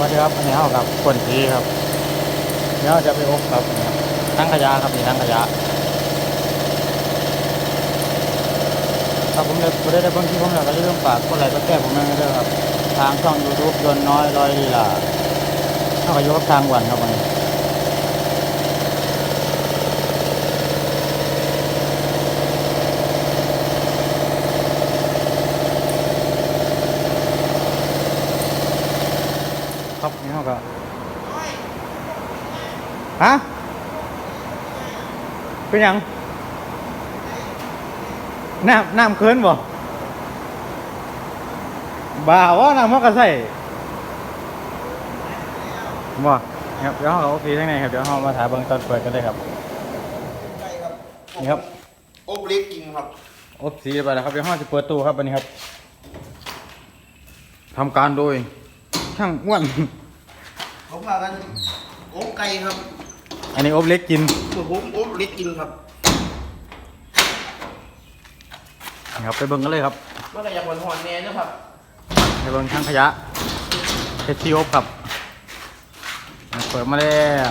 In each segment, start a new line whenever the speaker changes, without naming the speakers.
วัสดีครับวันนี้เรากับคนทีครับเนี่ยจะไปอบครับทั้งขยะครับนี่ทั้งขยะครับผมได้ได้ได้เบางที่ผมแล้วก็จะเรื่องฝากคนไหลก็แก้ผมไม่ได้วยครับ ทางช่องยูทูบยนน้อยร้อยลีลาเอากระยกทางวันครับวันนี้ นี่เขาก็ฮะเป็นหยังน้ำน้ำเคินบ่บ่าว่าน้ำมันก็ใส่บ่ครับเดี๋ยวเราโอเคทั้งในครับเดี๋ยวเรามาถ่ายเบื้องต้นเปิดกันเลยครับ
ใช่ครับ
นี่ครับ
อบเล็กจริงครับ
อบสีไปแล้วครับเดี๋ยวเราจะเปิดตู้ครับวันนี้ครับทำการโดยช่างอ้วน
เขา พากันอบไก่ครับ
อันนี้อบเล็กกิน
เมื่อผมอบเล็กจริงครับ
นี่ครับไปเบิ่งกันเลยครับ
เมื่อไหรอยากหอนหอนๆแน่นะครับ
ไปเบิ่งทางขยะเพชรซีอบครับเปิดมาแล้ว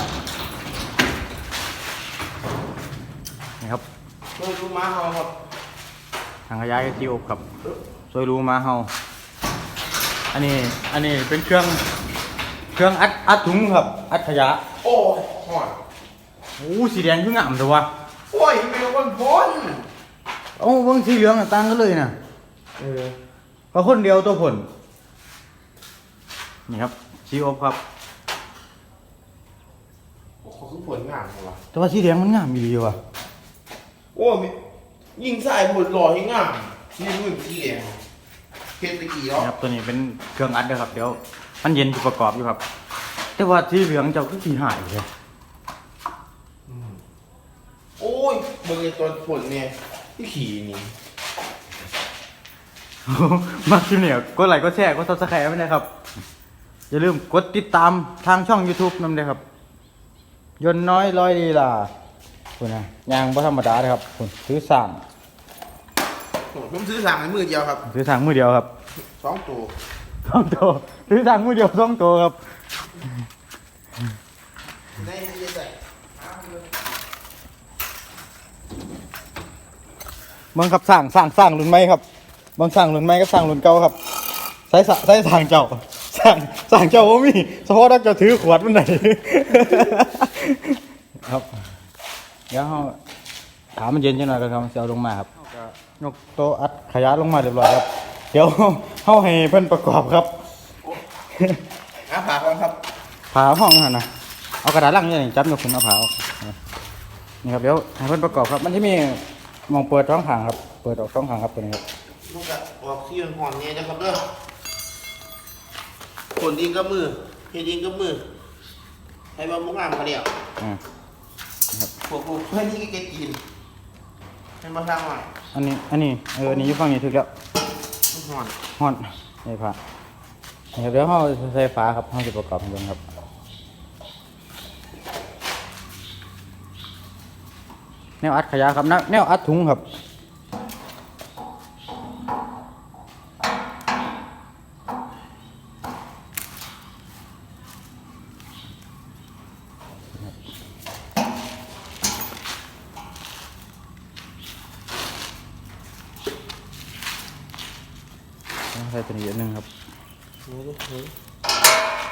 นี่ครับ
เมื่อรู้มาเฮาครับ
ทางขยะเพชรซีอบครับช่วยรู้มาเฮาอันนี้อันนี้เป็นเครื่อง เครื่องอัดอัดถุงครับ อัดขยะ
โอ้ยหอน
โอ้สีแดงคืองามแต่ว่า
โอ้ยไม่รู้คนพ้น
เอ้าเบิ่งสีเหลืองน่ะต่างกันเลยน่ะ
เออ
ก็คนเดียวตัวผลนี่ครับซีอบครับ
โอ้เขาคือผลงานเหรอวะ
แต่ว่าสีแดงมันงามอีหลีว่ะ
โอ้ยมียิงใส่ผลหล่อให้งามนี่มือที่แดงเพชรตะกี้เนาะ
นี่ครับตัวนี้เป็นเครื่องอัดนะครับเดี๋ยว มันเย็นอยู่ประกอบอยู่ครับ แต่ว่าสีเหลืองเจ้าคือสีหายเลย
โอ้ยเบิ่งไอ้ตัวผลเนี่ยที่ขี่นี่
มาคลิปเนี่ยกดไลค์กดแชร์กดซับสไครต์ไว้นะครับ อย่าลืมกดติดตามทางช่อง YouTube นั่นเลยครับ ยนต์น้อยร้อยลีลาคุณนะยางบ่ธรรมดาเลยครับคุณซื้อสั่ง
ผมซื้อสั่งในมือเดียวครับ
ซื้อสั่งมือเดียวครับ
สองตัว
สองตัวซื้อสั่งมือเดียวสองตัวครับ
ได้ยังไง
เบิ่งครับสร้างสร้างสร้างรุ่นใหม่ครับบิ่งสร้างรุ่นใหม่กับสร้างรุ่นเก่าครับใสะใช้สร้างเจ้าสร้างสร้างเจ้าบ่มีเฉพาะถ้าเจ้าถือขวดมันไหนครับเดี๋ยวเราถามมันเย็นจังหน่อยกันครับจะเอาลงมาครับยกโตอัดขยะลงมาเรียบร้อยครับ เดี๋ยวเฮาให้เพิ่นประกอบครับ
อาผาก่อนครับ
ผ่าห้องหั่นนะเอากระดาษลังนี่จับยกขึ้นเอาผ่าออกนี่ครับเดี๋ยวให้เพิ่นประกอบครับ มันจะมีหมองเปิดช่องทางครับ เปิดออกช่องทางครับตัวนี้ครับ
ลูกอะออกที่หอนเนี่ยนะครับเด้อคนดินก็มือเฮดินก็มือให้มามุกงามเขาเดียว
อ่า
พวกพวกเพื่อนที่เก็ตกินเป็นมาทางหน่อย
อันนี้ อันนี้ เออ อันนี้อยู่ฝั่งนี้ถึกแล้ว
หอน
ฮอนนี่ผ่านี่ครับเดี๋ยวเราใส่ฝาครับเราจะประกอบให้เบิ่งครับแนวอัดขยะครับแนวอัดถุงครับ ใส่ตัวนี้อันหนึงครับ
เฮ้ยเฮ้ย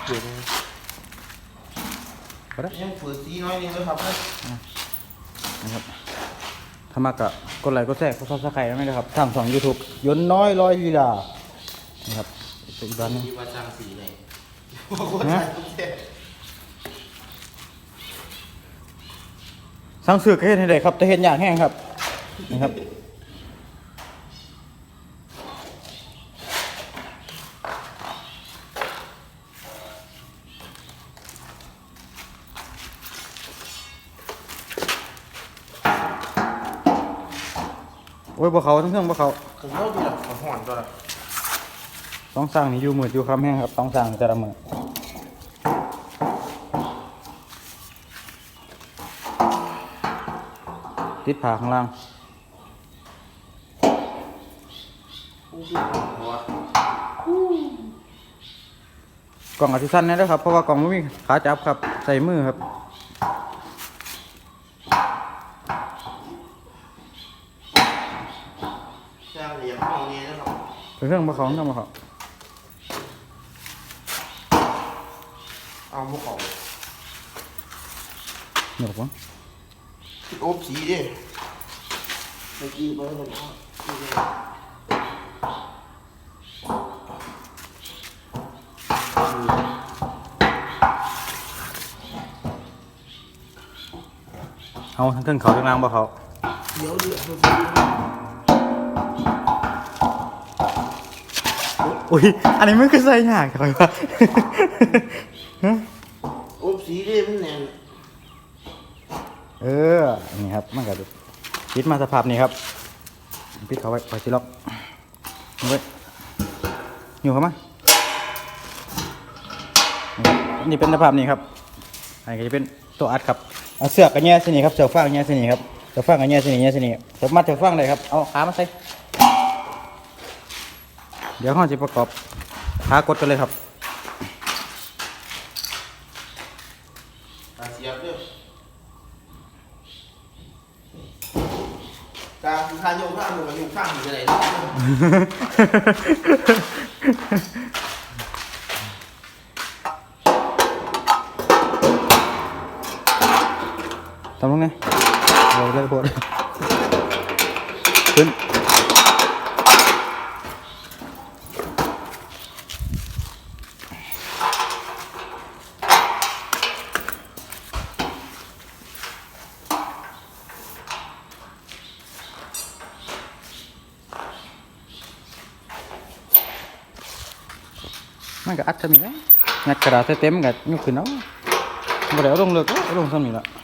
เดี๋ยวนะ
ก็ได้
ยังฝืนซีน้อยนึงด้วยครับเฮ้ย
นะครับถ้ามากกะกดไลค์กดแชร์กดซับสไครต์ไม่ได้ครับทางสองยูทูบยนต์น้อยร้อยลีลานะครับอีกบ้านหนึง
มีมาจางสีเลยโอ้โหใส่ทุกเส้น
สั่งซื้อก็เฮ็ดให้ได้ครับแต่เฮ็ดยากแห้งครับนะครับ อ้ยบ่เขาทั้งเครื่องบ่เขา
ผมเล่าดีหรอผมหอนตัวละ
ต้องสั่งนี่อยู่มืออยู่คำแห้งครับต้องสั่งแต่ละมือติดผาข้างล่าง
อู้หูหัว
กล่องอาทิสั้นนี่นะครับ เพราะว่ากล่องไม่มีขาจับครับ ใส่มือครับ
จ้างเหรียญห้องนี้นะครับ
เป็นเครื่องมาของทำมาของ
เอาพวกของ
เหนียวปะ
โอบสีดิเมื่อกี้ไปแล้วก็
เอาทั้งเครื่องเขาทั้งล่างบ่เขา
เดี๋ยวเดือด
อุ้ย อันนี้มันคือใส่ยากจังเลยวะฮะ
โอบสีดิมันแน่น
เออ นี่ครับ มันก็ปิดมาสภาพนี้ครับปิดเขาไว้ไว้สิล็อกเอาไว้อยู่เข้ามานี่ครับนี่เป็นสภาพนี้ครับอันนี้ก็จะเป็นตัวอัดครับเอาเสือกกับแง่สินี่ครับเสือกฟางกับแง่สินี่ครับ เสือกฟางกับแง่สินี่แง่สินี่เสือกมัดเสือกฟางเลยครับ เอาขามาใส่ เดี๋ยวห้องจะประกอบขากดกันเลยครับ
ตาเสียบด้วยการทานโยกข้างหนูกับโยกข้างอยู่ที่ไหนนะ
ทำลงไงเรา เลยโพดขึ้นมันก็อัดทำอีกแล้วงัดกระดาษใส่เต็มกับยกขึ้นเอาบ่ได้เอาลงเลิกเอาลงซ้ำนี่ละ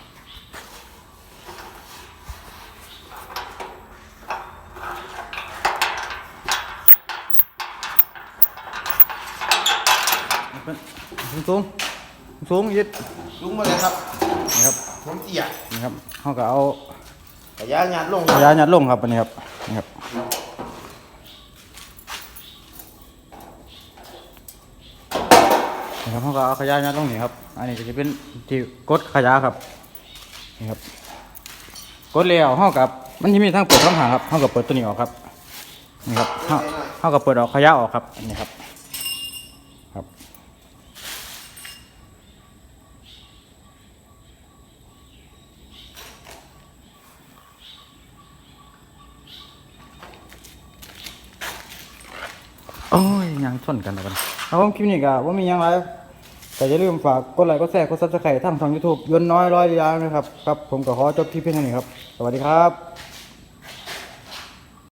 สูงสูงสูงยึด
ลุงมาเลยครับ
นี่ครับ
ผมเตี้ย
นี่ครับเขาก็เอา
ขยะหยาดลง
ขยะยัดลงครับอันนี้ครับนี่ครับนี่ครับเขาก็เอาขยะยัดลงนี่ครับ อันนี้ก็จะเป็นที่กดขยะครับนี่ครับกดเลี้ยวเขากับมันจะมีทั้งเปิดทั้งหางครับเขากับเปิดตัวนี้ออกครับนี่ครับเขาเขากับเปิดออกขยะออกครับอันนี้ครับครับ โอ้ ยังชนกันแล้วกันเอาผมคลิปนี้ก็ว่ามียังไรแต่อย่าลืมฝากกดไลค์กดแชร์กดซับสไครต์ทางช่องยูทูบยนน้อยร้อยยาวนะครับครับผมก็ขอจบที่เพียงเท่านี้ครับ สวัสดีครับ